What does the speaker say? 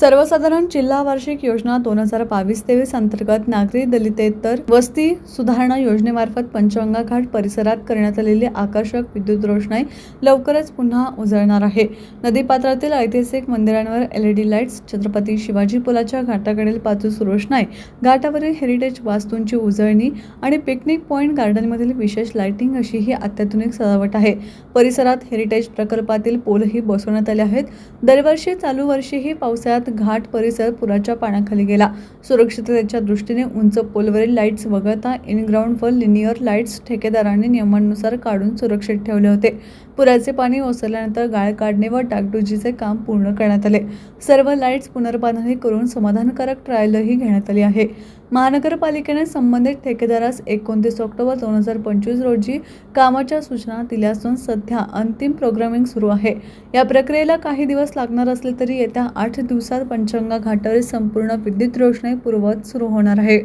सर्वसाधारण जिल्हा वार्षिक योजना दोन हजार बावीस तेवीस अंतर्गत नागरी दलितेतर वस्ती सुधारणा योजनेमार्फत पंचगंगा घाट परिसरात करण्यात आलेली आकर्षक विद्युत रोषणाई लवकरच पुन्हा उजळणार आहे. नदीपात्रातील ऐतिहासिक मंदिरांवर एलईडी लाईट्स छत्रपती शिवाजी पुलाच्या घाटाकडील बाजूस रोषणाई घाटावरील हेरिटेज वास्तूंची उजळणी आणि पिकनिक पॉईंट गार्डनमधील विशेष लाइटिंग अशी ही अत्याधुनिक सजावट आहे. परिसरात हेरिटेज प्रकल्पातील पोलही बसवण्यात आले आहेत. दरवर्षी चालू वर्षीही पावसाळ्यात घाट परिसर पुराच्या पाण्याखाली गेला. सुरक्षिततेच्या दृष्टीने उंच पोलवरील लाईट्स वगळता इन ग्राउंड व लिनियर लाईट्स ठेकेदारांनी नियमानुसार काढून सुरक्षित ठेवले होते. पुराचे पाणी ओसरल्यानंतर गाळ काढणे व डागडुजीचे काम पूर्ण करण्यात आले. सर्व लाईट्स पुनर्बांधणी करून समाधानकारक ट्रायलही घेण्यात आली आहे. महानगरपालिकेने संबंधित ठेकेदारास एकोणतीस ऑक्टोबर दोन हजार पंचवीस रोजी कामाच्या सूचना दिल्या असून सध्या अंतिम प्रोग्रामिंग सुरू आहे. या प्रक्रियेला काही दिवस लागणार असले तरी येत्या आठ दिवसात पंचगंगा घाटावरील संपूर्ण विद्युत रोषणाई पूर्ववत सुरू होणार आहे.